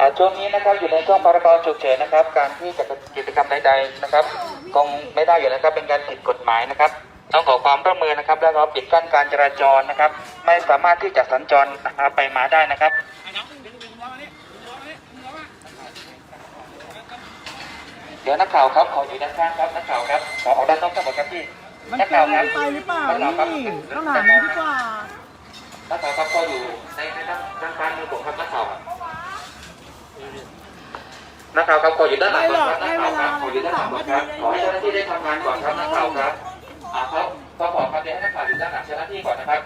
อ่าช่วงนี้นะครับอยู่ในช่วงพรกฉุกเฉินนะครับ การที่จะกิจกรรมใดๆนะครับคงไม่ได้อยู่แล้วครับเป็นการผิดกฎหมายนะครับ ต้องขอความร่วมมือนะครับ แล้วก็ปิดกั้นการจราจรนะครับ ไม่สามารถที่จะสัญจรนะครับไปมาได้นะครับเดี๋ยวนักข่าวครับขออยู่ด้านข้างครับนักข่าวครับขอออกด้านนอกทั้งหมดครับพี่มันนักเกิข่าวนครับไปหรือเปล่านักข่าวครับนี่ต้องถามนี้ดีกว่า นักข่าวครับก็อยู่ในในด้านด้านซ้ายมือผมครับนักข่าวครับนักข่าวครับขออยู่ด้านหลังก่อนครับนักข่าวครับขออยู่ด้านหลังก่อนครับขอให้เจ้าหน้าที่ได้ทำงานก่อนครับนักข่าวครับอ่าครับก็ขอครับเดี๋ยวให้นักข่าวอยู่ด้านหลังเจ้าหน้าที่ก่อนนะครับ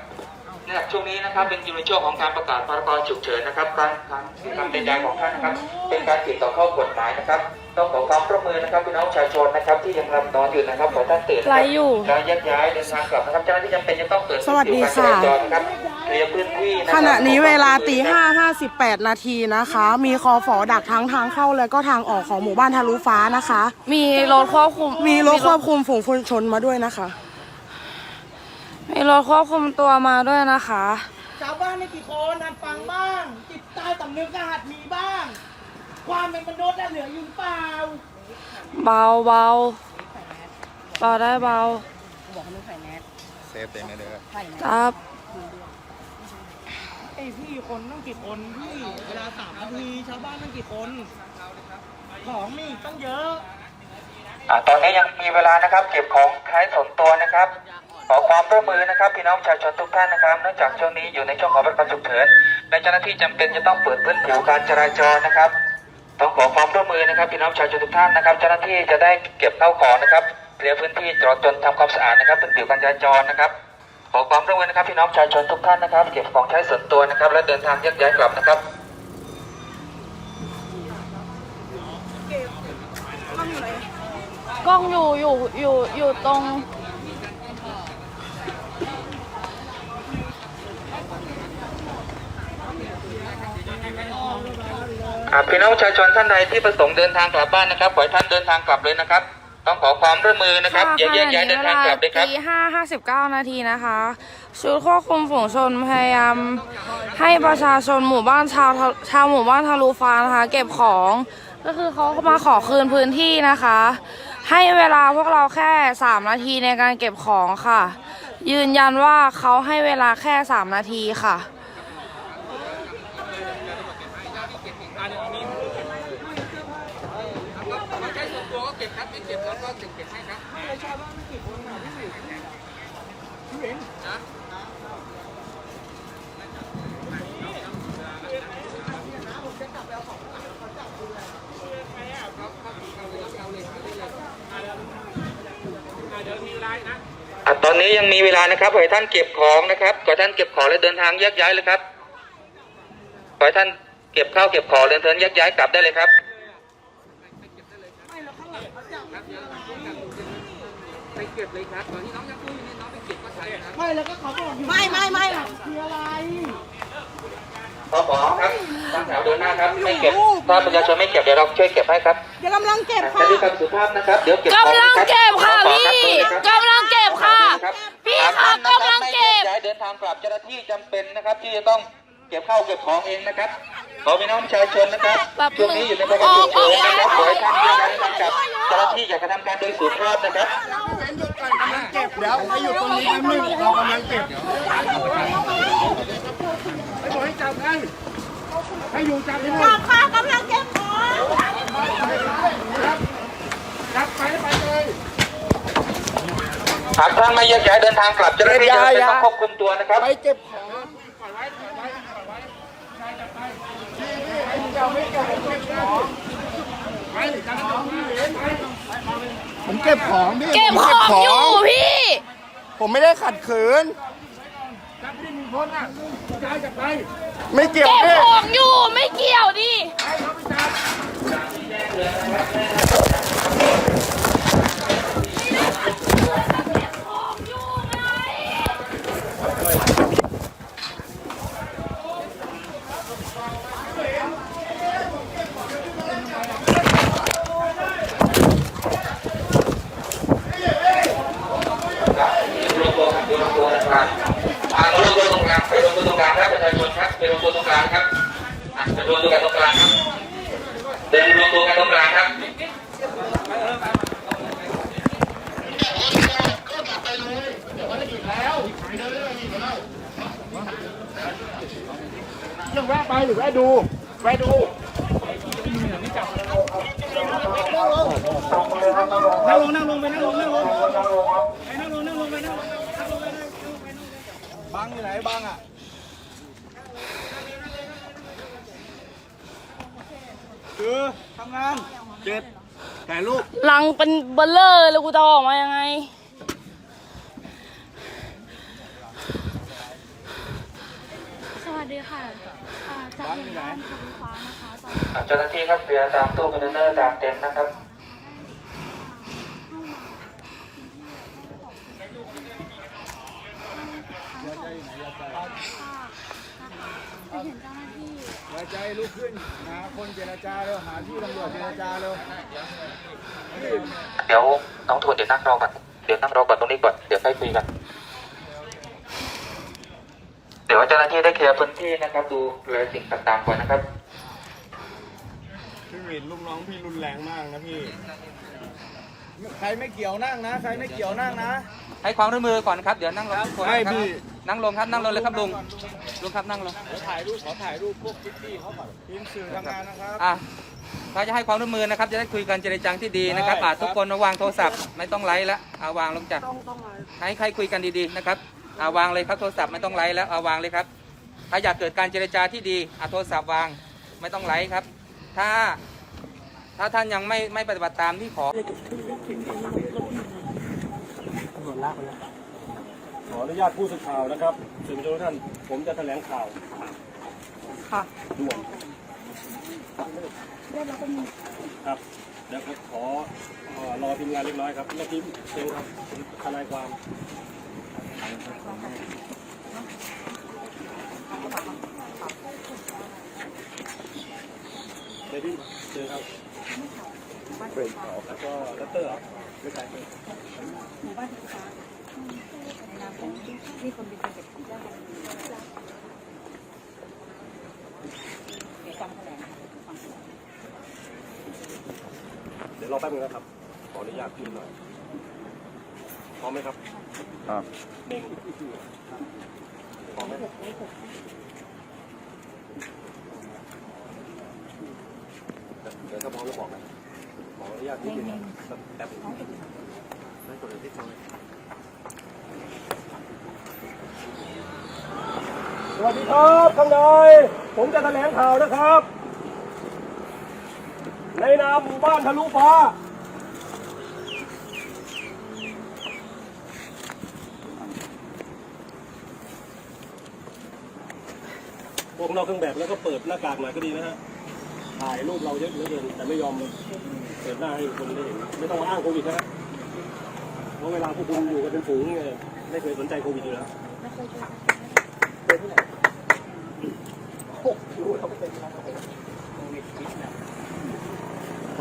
เนื่องจากช่วงนี้นะครับเป็นอยู่ในช่วงของการประกาศพรกฉุกเฉินนะครับการการทำใดๆของท่านนะครับ เป็นการผิดต่อข้อกฎหมายนะครับต้องขอความร่วมมือนะครับพี่น้องประชาชนนะครับที่ยังหลับนอนอยู่นะครับขอท่านตื่นนะคไลรับฟ์อยู่การแยกย้ายเดินทางกลับนะครับเจ้าหน้าที่จำเป็นจะต้องเปิดสวัสดีค่ะการจราจรนะครับเคลียร์พื้นที่ะครับขณะนี้เวลาตีห้าห้าสิบแปดนาทีนะคะ มีคอฝอดักทั้งทางเข้าและก็ทางออกของหมู่บ้านทะลุฟ้านะคะ มีรถควบคุมมีรถควบคุมฝูงชนมาด้วยนะคะ มีรถควบคุมตัวมาด้วยนะคะ ชาวบ้านมีกี่คนหัดฟังบ้าง จิตใต้สำนึกหัดมีบ้าง ความเป็นมนุษย์เหลืออยู่เปล่า เบาเบาเบาได้เบาเซฟเต็มเลยเด้อครับไอพี่คนต้องกี่คนพี่เวลาสามนาทีชาวบ้านต้องกี่คน ของมีอีกตั้งเยอะ อ่าตอนนี้ยังมีเวลานะครับ เก็บของใช้ส่วนตัวนะครับ ขอความร่วมมือนะครับพี่น้องประชาชนทุกท่านนะครับเนื่องจากช่วงนี้อยู่ในช่วงของประกาศฉุกเฉินและเจ้าหน้าที่จำเป็นจะต้องเปิดพื้นผิวการจราจรนะครับต้องขอความร่วมมือนะครับพี่น้องประชาชนทุกท่านนะครับ เจ้าหน้าที่จะได้เก็บเข้าของนะครับเคลียร์พื้นที่จราจรทำความสะอาดนะครับพื้นผิวการจราจรนะครับขอความร่วมมือนะครับพี่น้องประชาชนทุกท่านนะครับ เก็บของใช้ส่วนตัวนะครับ และเดินทางแยกย้ายกลับนะครับกล้องอยู่อยู่อยู่อยู่ตรง พี่น้องประชาชนท่านใดที่ประสงค์เดินทางกลับบ้านนะครับขอให้ท่านเดินทางกลับเลยนะครับ ต้องขอความร่วมมือนะครับอย่าแยกย้ายเดินทางกลับด้วยครับตีห้าห้าสิบเก้านาทีนะคะ ชุดควบคุมฝูงชนพยายามให้ประชาชนหมู่บ้านชาวทะชาวหมู่บ้านทะลุฟ้านะคะ เก็บของก็คือเขามาขอคืนพื้นที่นะคะ ให้เวลาพวกเราแค่สามนาทีในการเก็บของค่ะ ยืนยันว่าเขาให้เวลาแค่สามนาทีค่ะ ตอนนี้ยังมีเวลานะครับขอให้ท่านเก็บของนะครับขอให้ท่านเก็บของและเดินทางแยกย้ายเลยครับขอให้ท่านเก็บข้าวเก็บของเดินเทินแยกย้ายกลับได้เลยครับไม่แล้วก็เขาบอกอยู่ไม่ไม่ไม่คืออะไรพอขอครับตั้งแถวเดินหน้าครับไม่เก็บถ้าประชาชนไม่เก็บเดี๋ยวเราช่วยเก็บให้ครับเดี๋ยวกำลังเก็บอะค่ะจะด้วยความสุภาพนะครับเดี๋ยวเก็บของกำลังเก็บค่ะขอรับพี่ขอรับกำลังเก็บ ค่ะรับพี่หากค่ะท่านนะครับกำลังเก็บไม่แยย้ายเดินทางกลับเจ้าหน้าที่จำเป็นนะครับ ที่จะต้องเก็บข้าวเก็บของเองนะครับ ขอพี่น้องประชาชนนะครับแบบช่วงนี้อยู่ในภาวะฉุกเฉินนะครับขอให้ท่านแยกย้ายเดินทางกลับเจ้าหน้าที่อยากกระทำการโดยสุภาพนะครับ เก็บแล้วให้อยู่ตรงนี้แป๊บนึงเรากำลังเก็บให้บอกให้จับให้ให้อยู่จับให้หมดค่ะกำลังเก็บของจับไปไปเลย หากท่านไม่แยกย้ายเดินทางกลับเจ้าหน้าที่จะเป็นต้องควบคุมตัวนะครับไปเก็บของปล่อยไว้ปล่อยไว้ปล่อยไว้นายจับไปที่นี่ให้เจ้าไม่เก็บเก็บของไปจับของพี่เหรียญไปผมเก็บของพี่เก็บผมของอยู่พี่ ผมไม่ได้ขัดขืนจับที่หนึ่งคนอะยายจับไปไม่เกี่ยวเก็บพี่ของอยู่ไม่เกี่ยวดิ ให้เขาไปจับ รวมตัวครับรวมตัวนะครับอ่ารวมตัวตรงกลางไปรวมตัวตรงกลางครับประชาชนครับไปรวมตัวตรงกลางครับ อะรวมตัวกันตรงกลางครับเดินรวมตัวกันตรงกลางครับ เรื่องแวะไปหรือแวะดู แวะดู นั่งลงนั่งลงไปนั่งลงนั่งลงไปนั่งลงนั่งลงไปนั่งลงนั่งลงไปนั่งลงไปนั่งลงไป บังอยู่ไหนบังอะคือทำงานเจ็ดถ่ายรูปลังเป็นเบลเลอร์เลยกูจะออกมายังไง สวัสดีค่ะอ่าจากหมู่บ้านทะลุฟ้านะคะตอนอะเจ้าหน้าที่ครับเรือตามตู้คอนเทนเนอร์ตามเต็นท์นะครับ เห็นเจ้าหน้าที่หัวใจลุกขึ้นหาคนเจรจาเร็วหาที่ตำรวจเจรจาเร็วเดี๋ยวน้องทูนเดี๋ยวนั่งรอก่อนเดี๋ยวนั่งรอก่อนตรงนี้ก่อนเดี๋ยวค่อยคุยกันเดี๋ยวเจ้าหน้าที่ได้เคลียร์พื้นที่นะครับ ดูแลสิ่งต่างๆก่อนนะครับพี่หมินลูกน้องพี่รุนแรงมากนะพี่ใครไม่เกี่ยวนั่งนะ ใครไม่เกี่ยวนั่งนะ ให้ความร่วมมือก่อนครับ เดี๋ยวนั่งลงทุกคนให้นะครับพี่ นั่งลงครับนั่งลงเลยครับลุงลุงครับนั่งลงขอถ่ายรูปขอถ่ายรูปพวกพี่ๆเขาก่อนทีมสื่อทำงานนะครับ อะเราจะให้ความร่วมมือนะครับ จะได้คุยกันเจรจาที่ดีนะครับได้อะครับทุกคนวางโทรศัพท์ไม่ต้องไลฟ์แล้วเอาวางลงจ้ะให้ใครคุยกันดีๆนะครับเอาวางเลยครับโทรศัพท์ไม่ต้องไลฟ์แล้วเอาวางเลยครับ ถ้าอยากเกิดการเจรจาที่ดีเอาโทรศัพท์วางไม่ต้องไลฟ์ครับ ถ้าถ้าท่านยังไม่ไม่ปฏิบัติตามที่ขอ ขออนุญาตผู้สื่อข่าวนะครับสื่อมวลชนทุกท่านผมจะแถลงข่าวค่ะด่วนครับเดี๋ยวขอเอ่อรอทีมงานเล็กน้อยครับเมื่อกี้เชิญครับทนายความเดี๋ยวพี่เชิญครับเป็นแล้วก็ดัตเตอร์ ที่คนเหรอไม่ใช่เดี๋ยวรอแป๊บนึงนะครับ ขออนุญาตขึ้นหน่อย พร้อมไหมครับ ครับเน่งพร้อมไหมเดี๋ยวถ้าพร้อมแล้วบอกนะขออนุญาตขึ้นหน่อยแป๊บนึงไม่กดเลยที่ฟังส วัสดีครับข้างในผมจะแถลงข่าวนะครับ ในนามหมู่บ้านทะลุฟ้า พวกนอกเครื่องแบบแล้วก็เปิดหน้ากากหน่อยก็ดีนะฮะ ถ่ายรูปเราเยอะเหลือเกินแต่ไม่ยอมเปิดหน้าให้คนได้เห็น ไม่ต้องมาอ้างโควิดนะฮะเพราะเวลาพวกคุณอยู่กันเป็นฝูงเนี่ยไม่เคยสนใจโควิดอยู่แล้วพร้อ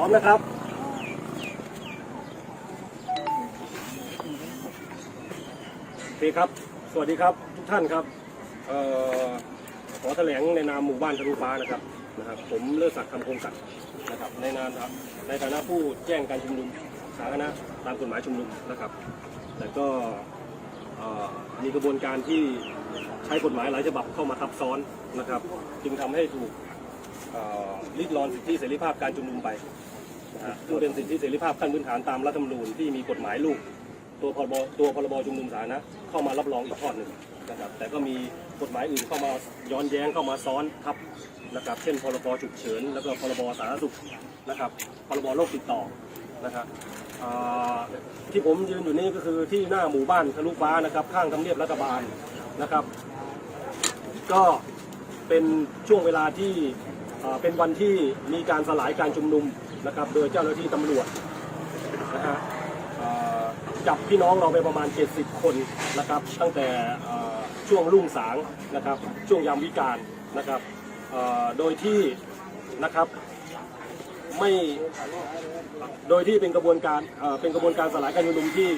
มนะครับ โอเคครับ สวัสดีครับทุกท่านครับเอ่อขอแถลงในนามหมู่บ้านทะลุฟ้านะครับนะครับ ผมเลิศศักดิ์คำคงศักดิ์นะครับในนามครับในฐานะผู้แจ้งการชุมนุมสาธารณะตามกฎหมายชุมนุมนะครับแต่ก็มีกระบวนการที่ใช้กฎหมายหลายฉบับเข้ามาทับซ้อนนะครับ จึงทำให้ถูกลิดรอนสิทธิเสรีภาพการชุมนุมไป ซึ่งเป็นสิทธิเสรีภาพขั้นพื้นฐานตามรัฐธรรมนูญที่มีกฎหมายลูก ตัวพรบตัวพรบชุมนุมสาธารณะเข้ามารับรองอีกทอดหนึ่งนะครับแต่ก็มีกฎหมายอื่นเข้ามาย้อนแย้งเข้ามาซ้อนทับนะครับเช่นพรบฉุกเฉินแล้วก็พรบสาธารณสุขนะครับพรบโรคติดต่อนะครับที่ผมยืนอยู่นี่ก็คือที่หน้าหมู่บ้านทะลุฟ้านะครับ ข้างทำเนียบรัฐบาลนะครับ ก็เป็นช่วงเวลาที่ เป็นวันที่มีการสลายการชุมนุมนะครับ โดยเจ้าหน้าที่ตำรวจนะฮะจับพี่น้องเราไปประมาณ 70 คนนะครับ ตั้งแต่ช่วงรุ่งสางนะครับ ช่วงยามวิการนะครับโดยที่นะครับไม่โดยที่เป็นกระบวนการเป็นกระบวนการสลายการชุมนุมที่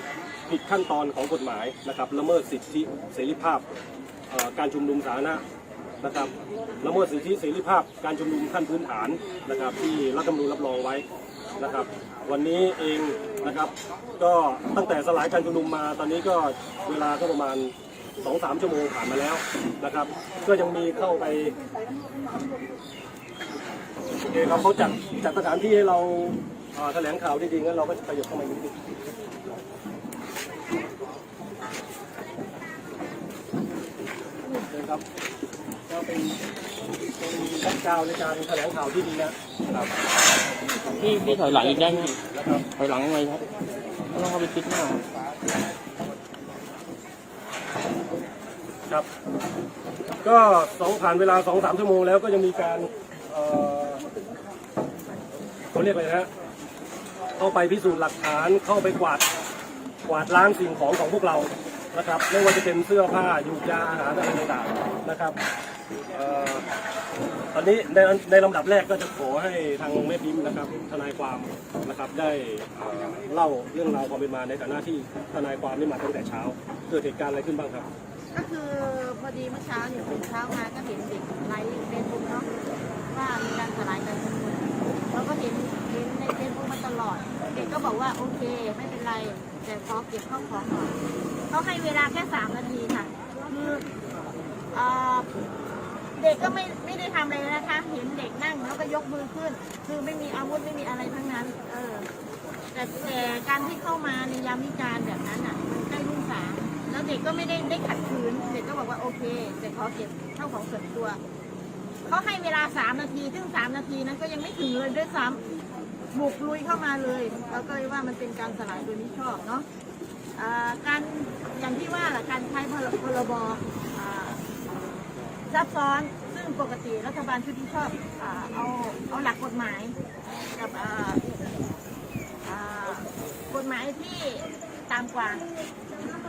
ผิดขั้นตอนของกฎหมายนะครับละเมิดสิทธิเสรีภาพการชุมนุมสาธารณะ นะครับละเมิดสิทธิเสรีภาพการชุมนุมขั้นพื้นฐานนะครับที่รัฐธรรมนูญรับรองไว้นะครับ วันนี้เองนะครับ ก็ตั้งแต่สลายการชุมนุมมาตอนนี้ก็เวลาก็ประมาณสองสามชั่วโมงผ่านมาแล้วนะครับ ก็ยังมีเข้าไปโอเคครับเขาจัดจัดสถานที่ให้เราแถลงข่าวดีๆงั้นเราก็จะขยับเข้ามานิดนึงครับ เป็นเป็นแบ็คกราวด์ในการแถลงข่าวที่ดีนะครับพี่พี่ถอยหลังอีกได้ไหมนะครับถอยหลังทำไมครับไม่ต้องเข้าไปคิดหน้าครับ ก็สองผ่านเวลาสองสามชั่วโมงแล้วก็ยังมีการเอ่อเขาเรียกอะไรนะฮะเข้าไปพิสูจน์หลักฐานเข้าไปกวาดกวาดล้างสิ่งของของพวกเรานะครับ ไม่ว่าจะเป็นเสื้อผ้ายูกยาอาหารอะไรต่างๆนะครับเอ่อ ตอนนี้ในในลำดับแรกก็จะขอให้ทางแม่พิมพ์นะครับทนายความนะครับได้เอ่อเล่าเรื่องราวความเป็นมาในฐานะที่ทนายความได้มาตั้งแต่เช้า เกิดเหตุการณ์อะไรขึ้นบ้างครับ ก็คือพอดีเมื่อเช้าเนี่ยตื่นเช้ามาก็เห็นเด็กไลฟ์เฟซบุ๊กเนาะว่ามีการสลายการชุมนุมเราก็เห็นเห็นในเฟซบุ๊กมาตลอด เด็กก็บอกว่าโอเคไม่เป็นไร แต่ขอเก็บข้าวของก่อนเขาให้เวลาแค่สามนาทีค่ะคือเอ่อ เด็กก็ไม่ไม่ได้ทำอะไรนะคะ เห็นเด็กนั่งแล้วก็ยกมือขึ้น คือไม่มีอาวุธไม่มีอะไรทั้งนั้น เออ แต่แต่การที่เข้ามาในยามวิการแบบนั้นอะ มันใกล้รุ่งสางแล้วเด็กก็ไม่ได้ได้ขัดขืน เด็กก็บอกว่าโอเคแต่ขอเก็บเข้าของส่วนตัว เขาให้เวลาสามนาที ซึ่งสามนาทีนั้นก็ยังไม่ถึงเลยด้วยซ้ำบุกลุยเข้ามาเลยแล้วก็เลยว่ามันเป็นการสลายโดยมิชอบเนาะอ่าการอย่างที่ว่าแหละการใช้พรพรบอ ซับซ้อนซึ่งปกติรัฐบาลชุดที่ชอบอาเอาเอาหลักกฎหมายกับอ่าอ่ากฎหมายที่ตามกว่า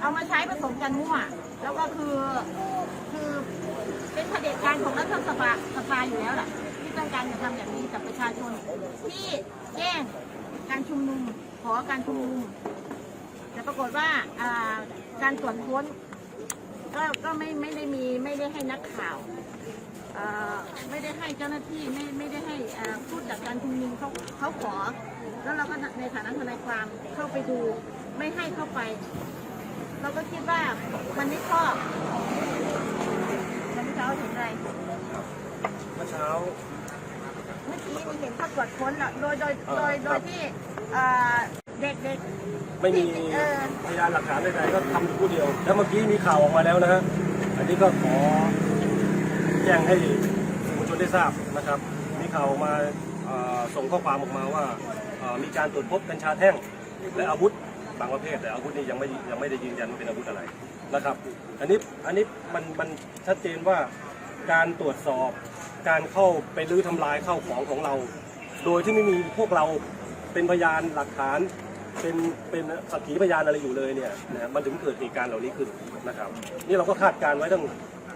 เอามาใช้ผสมกันมั่ว แล้วก็คือคือเป็นเผด็จการของรัฐสภาสภาอยู่แล้วแหละที่ต้องการจะทำอย่างนี้กับประชาชน ที่แจ้งการชุมนุมขอการชุมนุมแต่ปรากฏว่าอ่าการตรวจค้น ก็ก็ไม่ไม่ได้มีไม่ได้ให้นักข่าวเอ่อไม่ได้ให้เจ้าหน้าที่ไม่ไม่ได้ให้เอ่อพูดจากการชุมนุมเขาเขาขอ แล้วเราก็ในฐานะทนายความเข้าไปดูไม่ให้เข้าไป เราก็คิดว่ามันไม่ชอบมันไม่เช้าถึงไรเมื่อเช้า เมื่อกี้มีเห็นเขาตรวจค้นอะโดยโดยโดยโดยที่เอ่อเด็กเด็ก ไม่มีพยานหลักฐานใดๆก็ทำอยู่ผู้เดียว แล้วเมื่อกี้มีข่าวออกมาแล้วนะฮะอันนี้ก็ขอแจ้งให้สื่อมวลชนได้ทราบนะครับ มีข่าวออกมาเอ่อส่งข้อความออกมาว่าเอ่อมีการตรวจพบกัญชาแท่ง และอาวุธบางประเภทแต่อาวุธนี่ยังไม่ยังไม่ได้ยืนยันว่าเป็นอาวุธอะไรนะครับ อันนี้อันนี้มันมันชัดเจนว่าการตรวจสอบการเข้าไปรื้อทำลายเข้าของของเรา โดยที่ไม่มีพวกเราเป็นพยานหลักฐาน เป็นเป็นสักขีพยานอะไรอยู่เลยเนี่ยนะมันถึงเกิดเหตุการณ์เหล่านี้ขึ้นนะครับ นี่เราก็คาดการณ์ไว้ตั้ง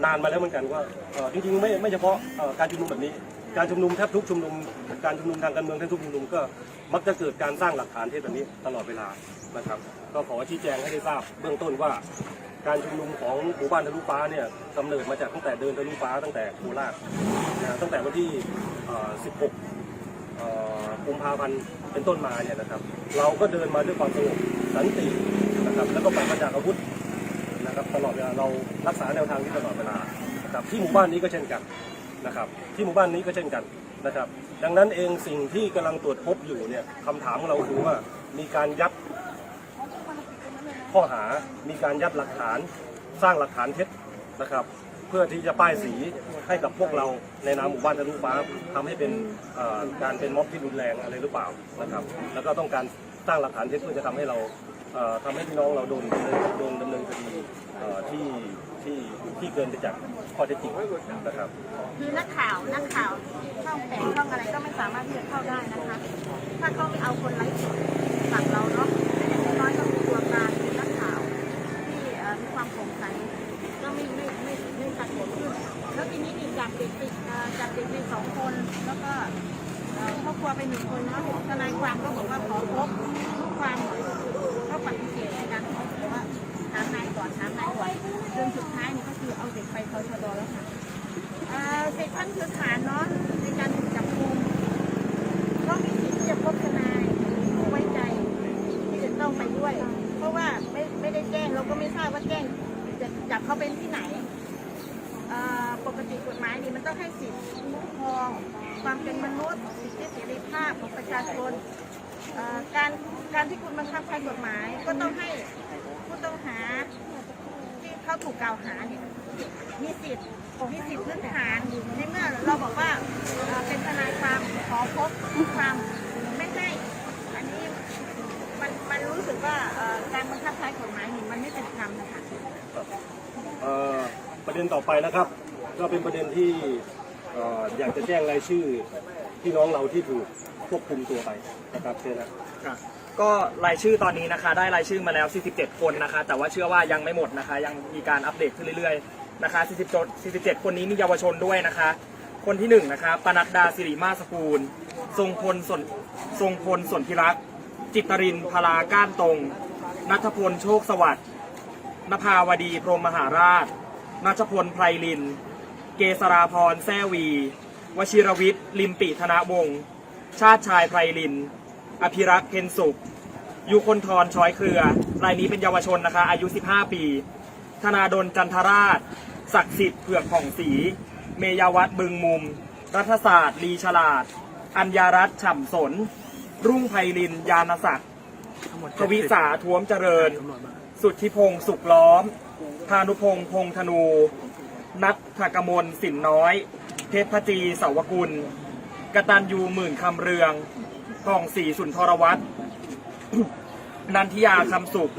นานมาแล้วเหมือนกันว่าเอ่อจริงๆไม่ไม่เฉพาะเอ่อการชุมนุมแบบนี้ การชุมนุมแทบทุกชุมนุม การชุมนุมทางการเมืองแทบทุกชุมนุมก็มักจะเกิดการสร้างหลักฐานเท็จแบบนี้ตลอดเวลานะครับ ก็ขอชี้แจงให้ได้ทราบเบื้องต้นว่า การชุมนุมของหมู่บ้านทะลุฟ้าเนี่ยกำเนิดมาจากตั้งแต่เดินทะลุฟ้าตั้งแต่โคราชนะตั้งแต่วันที่เอ่อ16เอ่อ กุมภาพันธ์เป็นต้นมาเนี่ยนะครับ เราก็เดินมาด้วยความสงบสันตินะครับ แล้วก็ปราศจากอาวุธนะครับตลอดเวลาเรารักษาแนวทางนี้ตลอดเวลานะครับที่หมู่บ้านนี้ก็เช่นกันนะครับที่หมู่บ้านนี้ก็เช่นกันนะครับ ดังนั้นเองสิ่งที่กำลังตรวจพบอยู่เนี่ยคำถามของเราคือว่ามีการยัดข้อหา มีการยัดหลักฐาน สร้างหลักฐานเท็จนะครับ เพื่อที่จะป้ายสีให้กับพวกเราในนามหมู่บ้านทะลุฟ้าทำให้เป็นเอ่อการเป็นม็อบที่รุนแรงอะไรหรือเปล่านะครับ แล้วก็ต้องการสร้างหลักฐานเท็จเพื่อจะทำให้เราเอ่อทำให้พี่น้องเราโดนดำเนินโดนดำเนินคดีเอ่อที่ที่ที่เกินไปจากข้อเท็จจริงนะครับ คือนักข่าวนักข่าวช่องแปดช่องอะไรก็ไม่สามารถที่จะเข้าได้นะคะ ถ้าเขาไม่เอาคนไร้สดฝั่งเรา วไปหนึ่งคนเนาะทนายความก็บอกว่าขอพบลูกความก็ปฏิเสธในการขอบอกว่าถามนายก่อนถามนายก่อนจนสุดท้ายนี่ก็คือเอาเด็กไปพชดแล้วค่ะเอ่คุ้มครอง ความเป็นมนุษย์สิทธิเสรีภาชนการการที่คุณบังคับใช้กฎหมาย ก็ต้องให้ผู้ต้องหาที่เขาถูกกล่าวหาเนี่ยมีสิทธิ์มีสิทธิ์พื้นฐานในเมื่อเราบอกว่าเป็นทนายความขอพบความไม่ให้อันนี้มันมันรู้สึกว่าการบังคับใช้กฎหมายนี่มันไม่เป็นธรรมนะคะประเด็นต่อไปนะครับ ก็เป็นประเด็นที่อยากจะแจ้งรายชื่อ พี่น้องเราที่ถูกควบคุมตัวไปนะครับเชิญนะ ก็รายชื่อตอนนี้นะคะ ได้รายชื่อมาแล้ว 47 คนนะคะ แต่ว่าเชื่อว่ายังไม่หมดนะคะ ยังมีการอัปเดตขึ้นเรื่อยๆนะคะ47 47 คนนี้มีเยาวชนด้วยนะคะ คนที่หนึ่งนะคะปนัดดาสิริมาสกูล ทรงพลสนทรงพลสนธิรักษ์จิตรินพลาก้านตรงนัทพลโชคสวัสดิ์นภาวดีพรหมมหาราชนัชพลไพรลิน เกษราพรแซวี วชิรวิทย์ ลิมปิธนวงศ์ชาติชายไพรลิน อภิรักษ์เพ็ญสุขยุคนทรช้อยเครือ รายนี้เป็นเยาวชนนะคะ อายุ 15 ปี ธนาดลจันทราช ศักดิ์สิทธิ์เผือกผ่องศรี เมยาวัฒน์บึงมุม รัฐศาสตร์ ลีฉลาด อัญญารัตน์ฉ่ำสน รุ่งไพลิน ยานศักดิ์ทวิสาท้วมเจริญ สุทธิพงศ์สุขล้อม พานุพงศ์พงษ์ธนู นัทธกมลสินน้อย เพชรพจีเสาวกุลกตันยูหมื่นคำเรืองผ่องศรีสุนทรวัตรนันทิยาคำสุข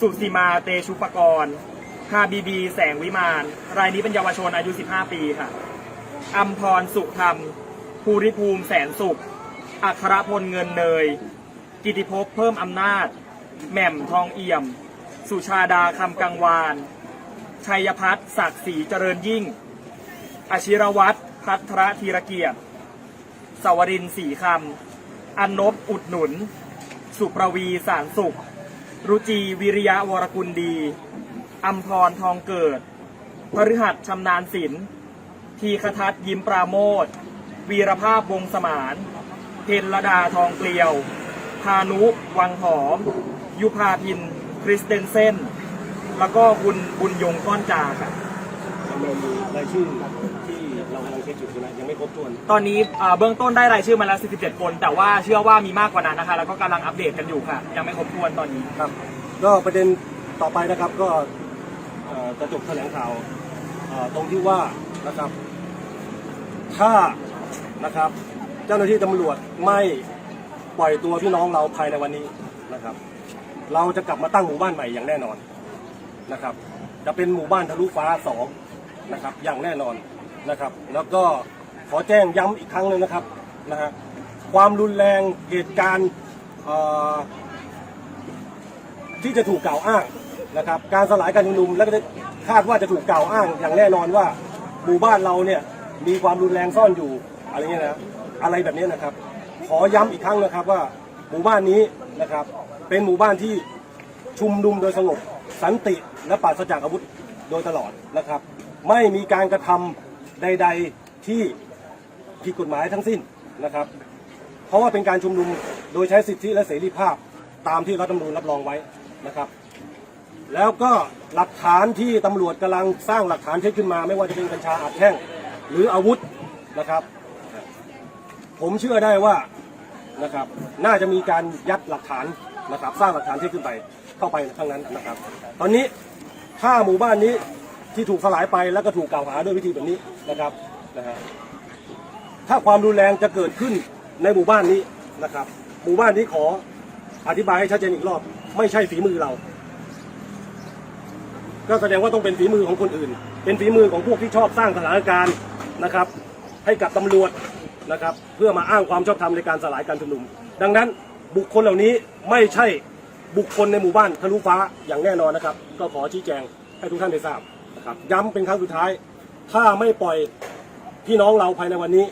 สุสีมาเตชุปกรณ์ฮาบีบีแสงวิมาน รายนี้เป็นเยาวชนอายุ 15 ปีค่ะอัมพรสุธรรม ภูริภูมิแสนสุข อัครพลเงินเนย กิติภพเพิ่มอำนาจ แหม่มทองเอี่ยม สุชาดาคำกังวาน ชัยพัฒน์ศักดิ์ศรีเจริญยิ่ง อชิรวัตรพัทรธีรเกียรติ สวรินทร์สีคำ อันนบอุดหนุน สุประวีสารสุข รุจีวิริยะวรกุลดี อัมพรทองเกิด พฤหัสชำนาญศิลป์ทีคทัศยิ้มปราโมทวีรภาพวงสมาน เพนรดาทองเกลียว พานุ วังหอม ยุพาพิน คริสเตนเซน แล้วก็คุณบุญยงก้อนจาค่ะรายชื่อ เรากำลังเช็คอยู่ใช่ไหมยังไม่ครบถ้วน ตอนนี้เอ่อเบื้องต้นได้รายชื่อมาแล้ว 47 คน แต่ว่าเชื่อว่ามีมากกว่านั้นนะคะ แล้วก็กำลังอัปเดตกันอยู่ค่ะ ยังไม่ครบถ้วนตอนนี้ ครับก็ประเด็นต่อไปนะครับก็เอ่อจะจบแถลงข่าวเอ่อตรงที่ว่านะครับถ้านะครับ เจ้าหน้าที่ตำรวจไม่ปล่อยตัวพี่น้องเราภายในวันนี้นะครับ เราจะกลับมาตั้งหมู่บ้านใหม่อย่างแน่นอนนะครับ จะเป็นหมู่บ้านทะลุฟ้าสองนะครับอย่างแน่นอน นะครับ แล้วก็ขอแจ้งย้ำอีกครั้งหนึงนะครับนะฮะความรุนแรงเหตุการณ์ที่จะถูกกล่าวอ้างนะครับ การสลายการชุมนุมและก็คาดว่าจะถูกกล่าวอ้าง อย่างแน่นอนว่าหมู่บ้านเราเนี่ยมีความรุนแรงซ่อนอยู่อะไรเงี้ยนะอะไรแบบนี้นะครับ ขอย้ำอีกครั้งนะครับว่าหมู่บ้านนี้นะครับ เป็นหมู่บ้านที่ชุมนุมโดยสงบสันติและปราศจากอาวุธโดยตลอดนะครับ ไม่มีการกระทำ ใด ๆที่ผิดกฎหมายทั้งสิ้นนะครับ เพราะว่าเป็นการชุมนุมโดยใช้สิทธิและเสรีภาพตามที่รัฐธรรมนูญรับรองไว้นะครับ แล้วก็หลักฐานที่ตำรวจกำลังสร้างหลักฐานเท็จขึ้นมา ไม่ว่าจะเป็นกัญชาอัดแท่งหรืออาวุธนะครับ ผมเชื่อได้ว่านะครับ น่าจะมีการยัดหลักฐานนะครับ สร้างหลักฐานเท็จขึ้นไปเข้าไปทั้งนั้นนะครับ ตอนนี้ถ้าหมู่บ้านนี้ ที่ถูกสลายไปแล้วก็ถูกกล่าวหาด้วยวิธีแบบนี้นะครับนะฮะถ้าความรุนแรงจะเกิดขึ้นในหมู่บ้านนี้นะครับ หมู่บ้านนี้ขออธิบายให้ชัดเจนอีกรอบ ไม่ใช่ฝีมือเรา ก็แสดงว่าต้องเป็นฝีมือของคนอื่น เป็นฝีมือของพวกที่ชอบสร้างสถานการณ์นะครับ ให้กับตำรวจนะครับ เพื่อมาอ้างความชอบธรรมในการสลายการชุมนุม ดังนั้นบุคคลเหล่านี้ไม่ใช่บุคคลในหมู่บ้านทะลุฟ้าอย่างแน่นอนนะครับ ก็ขอชี้แจงให้ทุกท่านได้ทราบ ครับ ย้ำเป็นครั้งสุดท้าย ถ้าไม่ปล่อยพี่น้องเราภายในวันนี้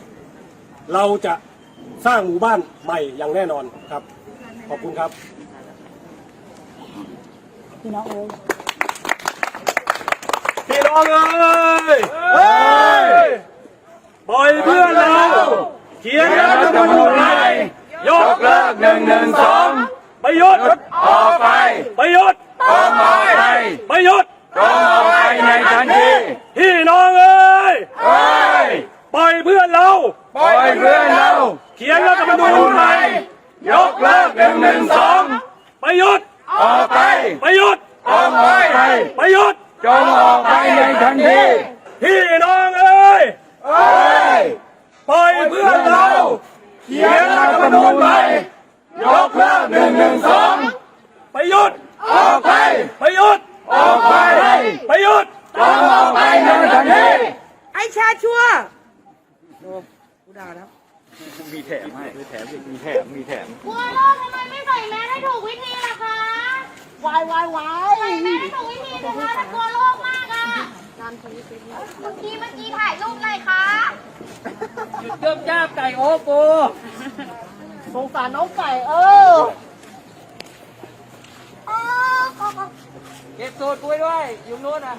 เราจะสร้างหมู่บ้านใหม่อย่างแน่นอนครับ ขอบคุณครับ พี่น้องเอ้ยพี่น้องเอ้ยเฮ้ยปล่อยเพื่อนเราเขียนรัฐธรรมนูญใหม่ยกเลิกหนึ่งหนึ่งสองประยุทธ์ออกไปประยุทธ์ออกไปประยุทธ์ ออกไปใาว้ายว้ายไแม่ถูกวิธีเลยค่ะกลัวโรคมากอะเมื่อกี้เมื่อกี้ถ่ายรูปอะไรคะ หยุดเกือบจ้าบไก่โอ้กูสงสารน้องไก่เออเออเก็บสูตรกุ้ยด้วย อยู่นู้นอะ